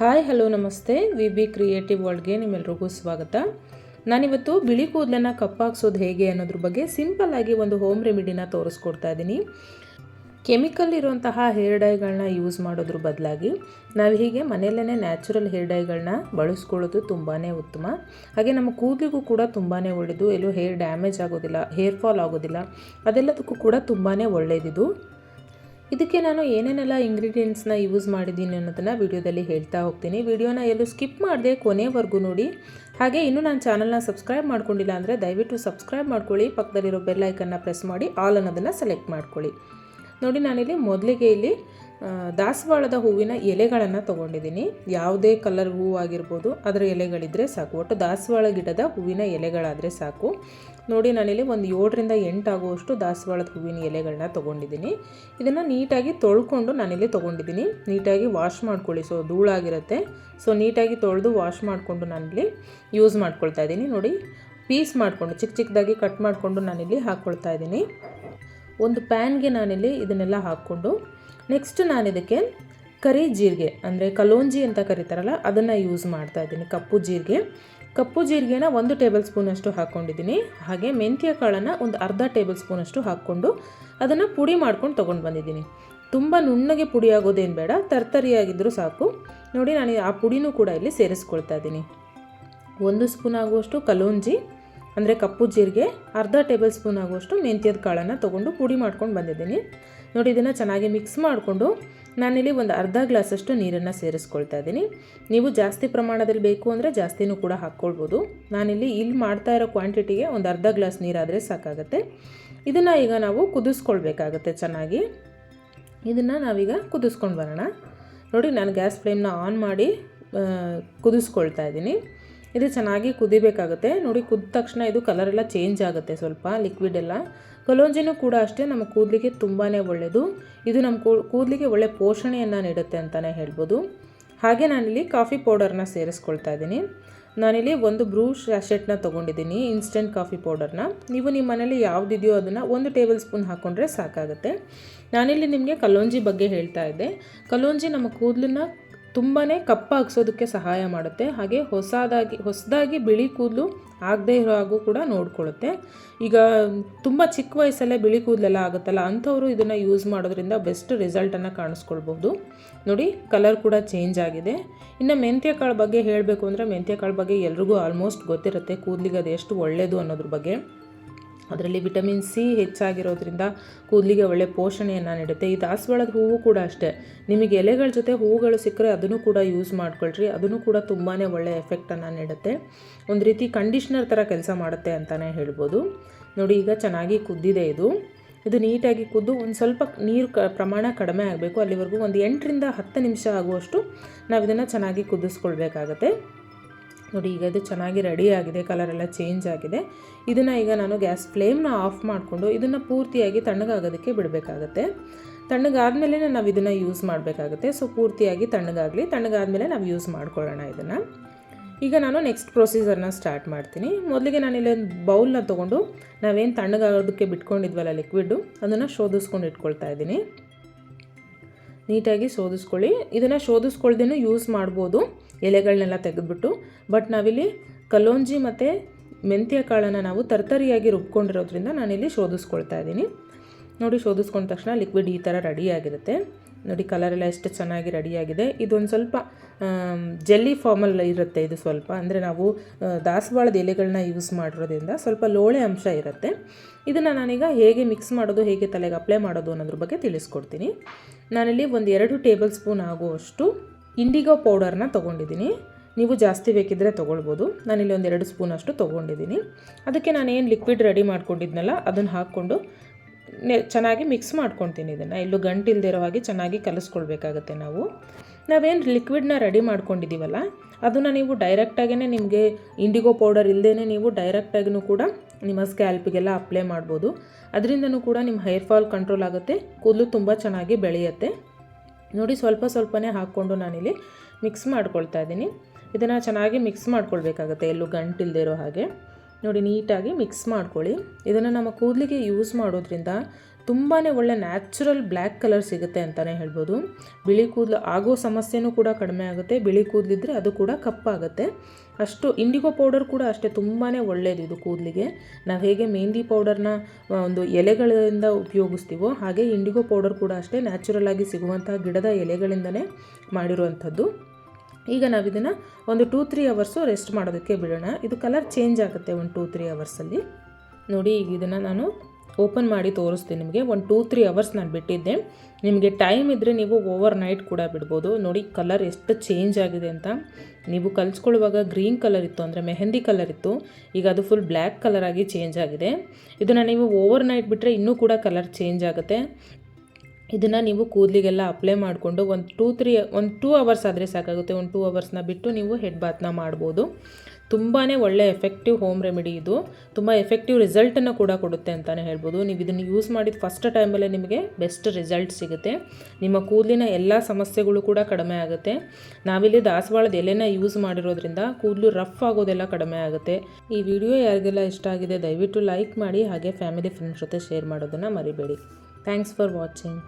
Hi, hello, ನಮಸ್ತೆ. V B creative ವರ್ಲ್ಡ್ಗೆ ನಿಮ್ಮೆಲ್ರಿಗೂ ಸ್ವಾಗತ. ನಾನಿವತ್ತು ಬಿಳಿ ಕೂದಲನ್ನು ಕಪ್ಪಾಕ್ಸೋದು ಹೇಗೆ ಅನ್ನೋದ್ರ ಬಗ್ಗೆ ಸಿಂಪಲ್ ಆಗಿ ಒಂದು ಹೋಮ್ ರೆಮಿಡಿನ ತೋರಿಸ್ಕೊಡ್ತಾ ಇದ್ದೀನಿ ಕೆಮಿಕಲ್ ಇರುವಂತಹ ಹೇರ್ ಡೈಗಳನ್ನ ಯೂಸ್ ಮಾಡೋದ್ರ ಬದಲಾಗಿ ನಾವು ಹೀಗೆ ಮನೆಯಲ್ಲೇ ನ್ಯಾಚುರಲ್ ಹೇರ್ ಡೈಗಳನ್ನ ಬಳಸ್ಕೊಳ್ಳೋದು ತುಂಬಾ ಉತ್ತಮ. ಹಾಗೆ ನಮ್ಮ ಕೂದಲಿಗೂ ಕೂಡ ತುಂಬಾ ಒಳ್ಳೆಯದು ಎಲ್ಲೂ ಹೇರ್ ಡ್ಯಾಮೇಜ್ ಆಗೋದಿಲ್ಲ, ಹೇರ್ ಫಾಲ್ ಆಗೋದಿಲ್ಲ. ಅದೆಲ್ಲದಕ್ಕೂ ಕೂಡ ತುಂಬಾ ಒಳ್ಳೆಯದಿದು ಇದಕ್ಕೆ ನಾನು ಏನೇನೆಲ್ಲ ಇಂಗ್ರೀಡಿಯೆಂಟ್ಸ್ನ ಯೂಸ್ ಮಾಡಿದ್ದೀನಿ ಅನ್ನೋದನ್ನು ವಿಡಿಯೋದಲ್ಲಿ ಹೇಳ್ತಾ ಹೋಗ್ತೀನಿ. ವಿಡಿಯೋನ ಎಲ್ಲೂ ಸ್ಕಿಪ್ ಮಾಡದೆ ಕೊನೆವರೆಗೂ ನೋಡಿ. ಹಾಗೆ ಇನ್ನೂ ನಾನು ಚಾನಲ್ನ ಸಬ್ಸ್ಕ್ರೈಬ್ ಮಾಡ್ಕೊಂಡಿಲ್ಲ ಅಂದರೆ ದಯವಿಟ್ಟು ಸಬ್ಸ್ಕ್ರೈಬ್ ಮಾಡ್ಕೊಳ್ಳಿ. ಪಕ್ಕದಲ್ಲಿರೋ ಬೆಲ್ ಐಕನ್ನ ಪ್ರೆಸ್ ಮಾಡಿ. ಆಲ್ ಅನ್ನೋದನ್ನು ಸೆಲೆಕ್ಟ್ ಮಾಡ್ಕೊಳ್ಳಿ. ನೋಡಿ ನಾನಿಲ್ಲಿ ಮೊದಲಿಗೆ ಇಲ್ಲಿ ದಾಸವಾಳದ ಹೂವಿನ ಎಲೆಗಳನ್ನು ತೊಗೊಂಡಿದ್ದೀನಿ. ಯಾವುದೇ ಕಲರ್ ಹೂವು ಆಗಿರ್ಬೋದು, ಅದರ ಎಲೆಗಳಿದ್ದರೆ ಸಾಕು. ಒಟ್ಟು ದಾಸವಾಳ ಗಿಡದ ಹೂವಿನ ಎಲೆಗಳಾದರೆ ಸಾಕು. ನೋಡಿ, ನಾನಿಲ್ಲಿ ಒಂದು ಏಳರಿಂದ ಎಂಟು ಆಗುವಷ್ಟು ದಾಸವಾಳದ ಹೂವಿನ ಎಲೆಗಳನ್ನ ತೊಗೊಂಡಿದ್ದೀನಿ. ಇದನ್ನು ನೀಟಾಗಿ ತೊಳ್ಕೊಂಡು ನಾನಿಲ್ಲಿ ತೊಗೊಂಡಿದ್ದೀನಿ. ನೀಟಾಗಿ ವಾಶ್ ಮಾಡ್ಕೊಳ್ಳಿ. ಸೊ, ಧೂಳಾಗಿರುತ್ತೆ. ಸೊ, ನೀಟಾಗಿ ತೊಳೆದು ವಾಶ್ ಮಾಡಿಕೊಂಡು ನಾನಿಲ್ಲಿ ಯೂಸ್ ಮಾಡ್ಕೊಳ್ತಾ ಇದ್ದೀನಿ. ನೋಡಿ, ಪೀಸ್ ಮಾಡಿಕೊಂಡು ಚಿಕ್ಕ ಚಿಕ್ಕದಾಗಿ ಕಟ್ ಮಾಡಿಕೊಂಡು ನಾನಿಲ್ಲಿ ಹಾಕ್ಕೊಳ್ತಾ ಇದ್ದೀನಿ. ಒಂದು ಪ್ಯಾನ್ಗೆ ನಾನಿಲ್ಲಿ ಇದನ್ನೆಲ್ಲ ಹಾಕ್ಕೊಂಡು ನೆಕ್ಸ್ಟ್ ನಾನು ಇದಕ್ಕೆ ಕರಿ ಜೀರಿಗೆ, ಅಂದರೆ ಕಲೋಂಜಿ ಅಂತ ಕರೀತಾರಲ್ಲ, ಅದನ್ನು ಯೂಸ್ ಮಾಡ್ತಾ ಇದ್ದೀನಿ. ಕಪ್ಪು ಜೀರಿಗೆ. ಕಪ್ಪು ಜೀರಿಗೆನ ಒಂದು ಟೇಬಲ್ ಸ್ಪೂನಷ್ಟು ಹಾಕ್ಕೊಂಡಿದ್ದೀನಿ ಹಾಗೆ ಮೆಂತ್ಯ ಕಾಳನ್ನು ಒಂದು ಅರ್ಧ ಟೇಬಲ್ ಸ್ಪೂನಷ್ಟು ಹಾಕ್ಕೊಂಡು ಅದನ್ನು ಪುಡಿ ಮಾಡ್ಕೊಂಡು ತೊಗೊಂಡು ಬಂದಿದ್ದೀನಿ. ತುಂಬ ನುಣ್ಣಗೆ ಪುಡಿ ಆಗೋದೇನು ಬೇಡ ತರ್ತರಿಯಾಗಿದ್ದರೂ ಸಾಕು. ನೋಡಿ, ನಾನು ಆ ಪುಡಿನೂ ಕೂಡ ಇಲ್ಲಿ ಸೇರಿಸ್ಕೊಳ್ತಾ ಇದ್ದೀನಿ. ಒಂದು ಸ್ಪೂನ್ ಆಗುವಷ್ಟು ಕಲೋಂಜಿ, ಅಂದರೆ ಕಪ್ಪು ಜೀರಿಗೆ, ಅರ್ಧ ಟೇಬಲ್ ಸ್ಪೂನ್ ಆಗುವಷ್ಟು ಮೆಂತ್ಯದ ಕಾಳನ್ನು ತೊಗೊಂಡು ಪುಡಿ ಮಾಡ್ಕೊಂಡು ಬಂದಿದ್ದೀನಿ. ನೋಡಿ, ಇದನ್ನು ಚೆನ್ನಾಗಿ ಮಿಕ್ಸ್ ಮಾಡಿಕೊಂಡು ನಾನಿಲ್ಲಿ ಒಂದು ಅರ್ಧ ಗ್ಲಾಸಷ್ಟು ನೀರನ್ನು ಸೇರಿಸ್ಕೊಳ್ತಾ ಇದ್ದೀನಿ. ನೀವು ಜಾಸ್ತಿ ಪ್ರಮಾಣದಲ್ಲಿ ಬೇಕು ಅಂದರೆ ಜಾಸ್ತಿನೂ ಕೂಡ ಹಾಕ್ಕೊಳ್ಬೋದು. ನಾನಿಲ್ಲಿ ಇಲ್ಲಿ ಮಾಡ್ತಾ ಇರೋ ಕ್ವಾಂಟಿಟಿಗೆ ಒಂದು ಅರ್ಧ ಗ್ಲಾಸ್ ನೀರಾದರೆ ಸಾಕಾಗುತ್ತೆ. ಇದನ್ನು ಈಗ ನಾವು ಕುದಿಸ್ಕೊಳ್ಬೇಕಾಗತ್ತೆ ಚೆನ್ನಾಗಿ. ಇದನ್ನು ನಾವೀಗ ಕುದಿಸ್ಕೊಂಡು ಬರೋಣ. ನೋಡಿ, ನಾನು ಗ್ಯಾಸ್ ಫ್ಲೇಮ್ನ ಆನ್ ಮಾಡಿ ಕುದಿಸ್ಕೊಳ್ತಾ ಇದ್ದೀನಿ. ಇದು ಚೆನ್ನಾಗಿ ಕುದಿಬೇಕಾಗುತ್ತೆ. ನೋಡಿ ಕುದ್ದ ತಕ್ಷಣ ಇದು ಕಲರ್ ಎಲ್ಲ ಚೇಂಜ್ ಆಗುತ್ತೆ ಸ್ವಲ್ಪ ಲಿಕ್ವಿಡ್ ಎಲ್ಲ. ಕಲೋಂಜಿನೂ ಕೂಡ ಅಷ್ಟೇ, ನಮ್ಮ ಕೂದಲಿಗೆ ತುಂಬಾ ಒಳ್ಳೆಯದು ಇದು ನಮ್ಮ ಕೂದಲಿಗೆ ಒಳ್ಳೆ ಪೋಷಣೆಯನ್ನು ನೀಡುತ್ತೆ ಅಂತಲೇ ಹೇಳ್ಬೋದು. ಹಾಗೆ ನಾನಿಲ್ಲಿ ಕಾಫಿ ಪೌಡರ್ನ ಸೇರಿಸ್ಕೊಳ್ತಾ ಇದ್ದೀನಿ. ನಾನಿಲ್ಲಿ ಒಂದು ಬ್ರೂ ಶಾಶೆಟ್ನ ತೊಗೊಂಡಿದ್ದೀನಿ ಇನ್ಸ್ಟೆಂಟ್ ಕಾಫಿ ಪೌಡರ್ನ ನೀವು ನಿಮ್ಮ ಮನೇಲಿ ಯಾವುದಿದೆಯೋ ಅದನ್ನು ಒಂದು ಟೇಬಲ್ ಸ್ಪೂನ್ ಹಾಕ್ಕೊಂಡ್ರೆ ಸಾಕಾಗುತ್ತೆ. ನಾನಿಲ್ಲಿ ನಿಮಗೆ ಕಲೋಂಜಿ ಬಗ್ಗೆ ಹೇಳ್ತಾ ಇದ್ದೆ. ಕಲೋಂಜಿ ನಮ್ಮ ಕೂದಲನ್ನ ತುಂಬಾ ಕಪ್ಪಾಗಿಸೋದಕ್ಕೆ ಸಹಾಯ ಮಾಡುತ್ತೆ. ಹಾಗೆ ಹೊಸದಾಗಿ ಹೊಸದಾಗಿ ಬಿಳಿ ಕೂದಲು ಆಗದೇ ಇರೋ ಹಾಗೂ ಕೂಡ ನೋಡ್ಕೊಳ್ಳುತ್ತೆ. ಈಗ ತುಂಬ ಚಿಕ್ಕ ವಯಸ್ಸಲ್ಲೇ ಬಿಳಿ ಕೂದಲೆಲ್ಲ ಆಗುತ್ತಲ್ಲ, ಅಂಥವರು ಇದನ್ನು ಯೂಸ್ ಮಾಡೋದ್ರಿಂದ ಬೆಸ್ಟ್ ರಿಸಲ್ಟನ್ನು ಕಾಣಿಸ್ಕೊಳ್ಬೋದು ನೋಡಿ ಕಲರ್ ಕೂಡ ಚೇಂಜ್ ಆಗಿದೆ. ಇನ್ನು ಮೆಂತ್ಯ ಕಾಳು ಬಗ್ಗೆ ಹೇಳಬೇಕು ಅಂದರೆ ಮೆಂತ್ಯ ಕಾಳು ಬಗ್ಗೆ ಎಲ್ರಿಗೂ ಆಲ್ಮೋಸ್ಟ್ ಗೊತ್ತಿರುತ್ತೆ ಕೂದಲಿಗೆ ಅದು ಎಷ್ಟು ಒಳ್ಳೆಯದು ಅನ್ನೋದ್ರ ಬಗ್ಗೆ. ಅದರಲ್ಲಿ ವಿಟಮಿನ್ ಸಿ ಹೆಚ್ಚಾಗಿರೋದ್ರಿಂದ ಕೂದಲಿಗೆ ಒಳ್ಳೆ ಪೋಷಣೆಯನ್ನು ನೀಡುತ್ತೆ. ಈ ದಾಸವಾಳದ ಹೂವು ಕೂಡ ಅಷ್ಟೇ. ನಿಮಗೆ ಎಲೆಗಳ ಜೊತೆ ಹೂವುಗಳು ಸಿಕ್ಕರೆ ಅದನ್ನು ಕೂಡ ಯೂಸ್ ಮಾಡ್ಕೊಳ್ರಿ. ಅದನ್ನು ಕೂಡ ತುಂಬಾ ಒಳ್ಳೆ ಎಫೆಕ್ಟನ್ನು ನೀಡುತ್ತೆ. ಒಂದು ರೀತಿ ಕಂಡೀಷ್ನರ್ ಥರ ಕೆಲಸ ಮಾಡುತ್ತೆ ಅಂತಲೇ ಹೇಳ್ಬೋದು. ನೋಡಿ, ಈಗ ಚೆನ್ನಾಗಿ ಕುದ್ದಿದೆ ಇದು. ಇದು ನೀಟಾಗಿ ಕುದ್ದು ಒಂದು ಸ್ವಲ್ಪ ನೀರು ಕ, ಪ್ರಮಾಣ ಕಡಿಮೆ ಆಗಬೇಕು. ಅಲ್ಲಿವರೆಗೂ ಒಂದು ಎಂಟರಿಂದ ಹತ್ತು ನಿಮಿಷ ಆಗುವಷ್ಟು ನಾವು ಇದನ್ನು ಚೆನ್ನಾಗಿ ಕುದಿಸ್ಕೊಳ್ಬೇಕಾಗತ್ತೆ. ನೋಡಿ, ಈಗ ಇದು ಚೆನ್ನಾಗಿ ರೆಡಿ ಆಗಿದೆ ಕಲರ್ ಎಲ್ಲ ಚೇಂಜ್ ಆಗಿದೆ. ಇದನ್ನು ಈಗ ನಾನು ಗ್ಯಾಸ್ ಫ್ಲೇಮ್ನ ಆಫ್ ಮಾಡಿಕೊಂಡು ಇದನ್ನು ಪೂರ್ತಿಯಾಗಿ ತಣ್ಣಗಾಗೋದಕ್ಕೆ ಬಿಡಬೇಕಾಗತ್ತೆ. ತಣ್ಣಗಾದ್ಮೇಲೆ ನಾವು ಇದನ್ನು ಯೂಸ್ ಮಾಡಬೇಕಾಗುತ್ತೆ. ಸೊ ಪೂರ್ತಿಯಾಗಿ ತಣ್ಣಗಾಗಲಿ, ತಣ್ಣಗಾದ್ಮೇಲೆ ನಾವು ಯೂಸ್ ಮಾಡ್ಕೊಳ್ಳೋಣ ಇದನ್ನು. ಈಗ ನಾನು ನೆಕ್ಸ್ಟ್ ಪ್ರೊಸೀಜರ್ನ ಸ್ಟಾರ್ಟ್ ಮಾಡ್ತೀನಿ. ಮೊದಲಿಗೆ ನಾನು ಒಂದು ಬೌಲ್ನ ತೊಗೊಂಡು ನಾವೇನು ತಣ್ಣಗಾಗೋದಕ್ಕೆ ಬಿಟ್ಕೊಂಡಿದ್ವಲ್ಲ ಲಿಕ್ವಿಡ್ಡು ಅದನ್ನು ಶೋಧಿಸ್ಕೊಂಡು ಇಟ್ಕೊಳ್ತಾ ಇದ್ದೀನಿ. ನೀಟಾಗಿ ಶೋಧಿಸ್ಕೊಳ್ಳಿ. ಇದನ್ನು ಶೋಧಿಸ್ಕೊಳ್ದೇನೂ ಯೂಸ್ ಮಾಡ್ಬೋದು. ಎಲೆಗಳನ್ನೆಲ್ಲ ತೆಗೆದುಬಿಟ್ಟು ಬಟ್ ನಾವಿಲ್ಲಿ ಕಲೋಂಜಿ ಮತ್ತು ಮೆಂತ್ಯ ಕಾಳನ್ನು ನಾವು ತರ್ತರಿಯಾಗಿ ರುಬ್ಕೊಂಡಿರೋದ್ರಿಂದ ನಾನಿಲ್ಲಿ ಶೋಧಿಸ್ಕೊಳ್ತಾ ಇದ್ದೀನಿ. ನೋಡಿ, ಶೋಧಿಸ್ಕೊಂಡ ತಕ್ಷಣ ಲಿಕ್ವಿಡ್ ಈ ಥರ ರೆಡಿಯಾಗಿರುತ್ತೆ ನೋಡಿ ಕಲರ್ ಎಲ್ಲ ಎಷ್ಟು ಚೆನ್ನಾಗಿ ರೆಡಿಯಾಗಿದೆ ಇದೊಂದು ಸ್ವಲ್ಪ ಜೆಲ್ಲಿ ಫಾರ್ಮಲ್ಲಿ ಇರುತ್ತೆ ಇದು ಸ್ವಲ್ಪ. ಅಂದರೆ ನಾವು ದಾಸವಾಳದ ಎಲೆಗಳನ್ನ ಯೂಸ್ ಮಾಡಿರೋದ್ರಿಂದ ಸ್ವಲ್ಪ ಲೋಳೆ ಅಂಶ ಇರುತ್ತೆ. ಇದನ್ನು ನಾನೀಗ ಹೇಗೆ ಮಿಕ್ಸ್ ಮಾಡೋದು, ಹೇಗೆ ತಲೆಗೆ ಅಪ್ಲೈ ಮಾಡೋದು ಅನ್ನೋದ್ರ ಬಗ್ಗೆ ತಿಳಿಸ್ಕೊಡ್ತೀನಿ. ನಾನಿಲ್ಲಿ ಒಂದು ಎರಡು ಟೇಬಲ್ ಸ್ಪೂನ್ ಆಗುವಷ್ಟು ಇಂಡಿಗೋ ಪೌಡರ್ನ ತೊಗೊಂಡಿದ್ದೀನಿ. ನೀವು ಜಾಸ್ತಿ ಬೇಕಿದ್ದರೆ ತೊಗೊಳ್ಬೋದು. ನಾನಿಲ್ಲಿ ಒಂದು ಎರಡು ಸ್ಪೂನ್ ಅಷ್ಟು ತೊಗೊಂಡಿದ್ದೀನಿ. ಅದಕ್ಕೆ ನಾನೇನು ಲಿಕ್ವಿಡ್ ರೆಡಿ ಮಾಡ್ಕೊಂಡಿದ್ನಲ್ಲ, ಅದನ್ನು ಹಾಕ್ಕೊಂಡು ಚೆನ್ನಾಗಿ ಮಿಕ್ಸ್ ಮಾಡ್ಕೊತೀನಿ ಇದನ್ನು. ಇಲ್ಲೂ ಗಂಟಿಲ್ದೇ ಇರೋ ಹಾಗೆ ಚೆನ್ನಾಗಿ ಕಲಿಸ್ಕೊಳ್ಬೇಕಾಗತ್ತೆ ನಾವು. ನಾವೇನು ಲಿಕ್ವಿಡ್ನ ರೆಡಿ ಮಾಡ್ಕೊಂಡಿದ್ದೀವಲ್ಲ ಅದನ್ನು ನೀವು ಡೈರೆಕ್ಟಾಗೇ ನಿಮಗೆ ಇಂಡಿಗೋ ಪೌಡರ್ ಇಲ್ಲದೇ ನೀವು ಡೈರೆಕ್ಟಾಗಿನೂ ಕೂಡ ನಿಮ್ಮ ಸ್ಕ್ಯಾಲ್ಪಿಗೆಲ್ಲ ಅಪ್ಲೈ ಮಾಡ್ಬೋದು. ಅದರಿಂದನೂ ಕೂಡ ನಿಮ್ಮ ಹೇರ್ ಫಾಲ್ ಕಂಟ್ರೋಲ್ ಆಗುತ್ತೆ. ಕೂದಲು ತುಂಬ ಚೆನ್ನಾಗಿ ಬೆಳೆಯುತ್ತೆ. ನೋಡಿ ಸ್ವಲ್ಪ ಸ್ವಲ್ಪನೇ ಹಾಕ್ಕೊಂಡು ನಾನಿಲ್ಲಿ ಮಿಕ್ಸ್ ಮಾಡ್ಕೊಳ್ತಾ ಇದ್ದೀನಿ. ಇದನ್ನು ಚೆನ್ನಾಗಿ ಮಿಕ್ಸ್ ಮಾಡ್ಕೊಳ್ಬೇಕಾಗತ್ತೆ, ಎಲ್ಲೂ ಗಂಟಿಲ್ದೇ ಇರೋ ಹಾಗೆ. ನೋಡಿ, ನೀಟಾಗಿ ಮಿಕ್ಸ್ ಮಾಡ್ಕೊಳ್ಳಿ. ಇದನ್ನು ನಮ್ಮ ಕೂದಲಿಗೆ ಯೂಸ್ ಮಾಡೋದ್ರಿಂದ ತುಂಬಾ ಒಳ್ಳೆ ನ್ಯಾಚುರಲ್ ಬ್ಲ್ಯಾಕ್ ಕಲರ್ ಸಿಗುತ್ತೆ ಅಂತಲೇ ಹೇಳ್ಬೋದು. ಬಿಳಿ ಕೂದಲು ಆಗೋ ಸಮಸ್ಯೆನೂ ಕೂಡ ಕಡಿಮೆ ಆಗುತ್ತೆ. ಬಿಳಿ ಕೂದಲಿದ್ದರೆ ಅದು ಕೂಡ ಕಪ್ಪಾಗುತ್ತೆ. ಅಷ್ಟು ಇಂಡಿಗೋ ಪೌಡರ್ ಕೂಡ ಅಷ್ಟೇ ತುಂಬಾ ಒಳ್ಳೆಯದು ಇದು ಕೂದಲಿಗೆ. ನಾವು ಹೇಗೆ ಮೆಹಂದಿ ಪೌಡರ್ನ ಒಂದು ಎಲೆಗಳಿಂದ ಉಪಯೋಗಿಸ್ತೀವೋ ಹಾಗೆ ಇಂಡಿಗೋ ಪೌಡರ್ ಕೂಡ ಅಷ್ಟೇ ನ್ಯಾಚುರಲ್ ಆಗಿ ಸಿಗುವಂತಹ ಗಿಡದ ಎಲೆಗಳಿಂದನೇ ಮಾಡಿರುವಂಥದ್ದು. ಈಗ ನಾವು ಇದನ್ನು ಒಂದು ಟೂ ತ್ರೀ ಅವರ್ಸು ರೆಸ್ಟ್ ಮಾಡೋದಕ್ಕೆ ಬಿಡೋಣ. ಇದು ಕಲರ್ ಚೇಂಜ್ ಆಗುತ್ತೆ ಒಂದು ಟೂ ತ್ರೀ ಅವರ್ಸಲ್ಲಿ ನೋಡಿ, ಈಗ ಇದನ್ನು ನಾನು ಓಪನ್ ಮಾಡಿ ತೋರಿಸ್ತೀನಿ ನಿಮಗೆ. ಒಂದು ಟೂ ತ್ರೀ ಅವರ್ಸ್ ನಾನು ಬಿಟ್ಟಿದ್ದೆ. ನಿಮಗೆ ಟೈಮ್ ಇದ್ದರೆ ನೀವು ಓವರ್ ನೈಟ್ ಕೂಡ ಬಿಡ್ಬೋದು. ನೋಡಿ ಕಲರ್ ಎಷ್ಟು ಚೇಂಜ್ ಆಗಿದೆ ಅಂತ. ನೀವು ಕಲ್ಸ್ಕೊಳ್ಳುವಾಗ ಗ್ರೀನ್ ಕಲರ್ ಇತ್ತು ಅಂದರೆ ಮೆಹಂದಿ ಕಲರ್ ಇತ್ತು. ಈಗ ಅದು ಫುಲ್ ಬ್ಲ್ಯಾಕ್ ಕಲರ್ ಆಗಿ ಚೇಂಜ್ ಆಗಿದೆ. ಇದನ್ನು ನೀವು ಓವರ್ ನೈಟ್ ಬಿಟ್ಟರೆ ಇನ್ನೂ ಕೂಡ ಕಲರ್ ಚೇಂಜ್ ಆಗುತ್ತೆ. ಇದನ್ನು ನೀವು ಕೂದಲಿಗೆಲ್ಲ ಅಪ್ಲೈ ಮಾಡಿಕೊಂಡು ಒಂದು ಟೂ ತ್ರೀ ಒಂದು ಟೂ ಅವರ್ಸ್ ಆದರೆ ಸಾಕಾಗುತ್ತೆ. ಒಂದು ಟೂ ಅವರ್ಸ್ನ ಬಿಟ್ಟು ನೀವು ಹೆಡ್ ಬಾತ್ನ ಮಾಡ್ಬೋದು. ತುಂಬಾ ಒಳ್ಳೆ ಎಫೆಕ್ಟಿವ್ ಹೋಮ್ ರೆಮಿಡಿ ಇದು. ತುಂಬ ಎಫೆಕ್ಟಿವ್ ರಿಸಲ್ಟನ್ನು ಕೂಡ ಕೊಡುತ್ತೆ ಅಂತಲೇ ಹೇಳ್ಬೋದು. ನೀವು ಇದನ್ನು ಯೂಸ್ ಮಾಡಿದ ಫಸ್ಟ್ ಟೈಮಲ್ಲೇ ನಿಮಗೆ ಬೆಸ್ಟ್ ರಿಸಲ್ಟ್ ಸಿಗುತ್ತೆ. ನಿಮ್ಮ ಕೂದಲಿನ ಎಲ್ಲ ಸಮಸ್ಯೆಗಳು ಕೂಡ ಕಡಿಮೆ ಆಗುತ್ತೆ. ನಾವಿಲ್ಲಿ ದಾಸವಾಳದ ಎಲೆನ ಯೂಸ್ ಮಾಡಿರೋದ್ರಿಂದ ಕೂದಲು ರಫ್ ಆಗೋದೆಲ್ಲ ಕಡಿಮೆ ಆಗುತ್ತೆ. ಈ ವಿಡಿಯೋ ಯಾರಿಗೆಲ್ಲ ಇಷ್ಟ ಆಗಿದೆ ದಯವಿಟ್ಟು ಲೈಕ್ ಮಾಡಿ ಹಾಗೆ ಫ್ಯಾಮಿಲಿ ಫ್ರೆಂಡ್ಸ್ ಜೊತೆ ಶೇರ್ ಮಾಡೋದನ್ನು ಮರಿಬೇಡಿ. Thanks for watching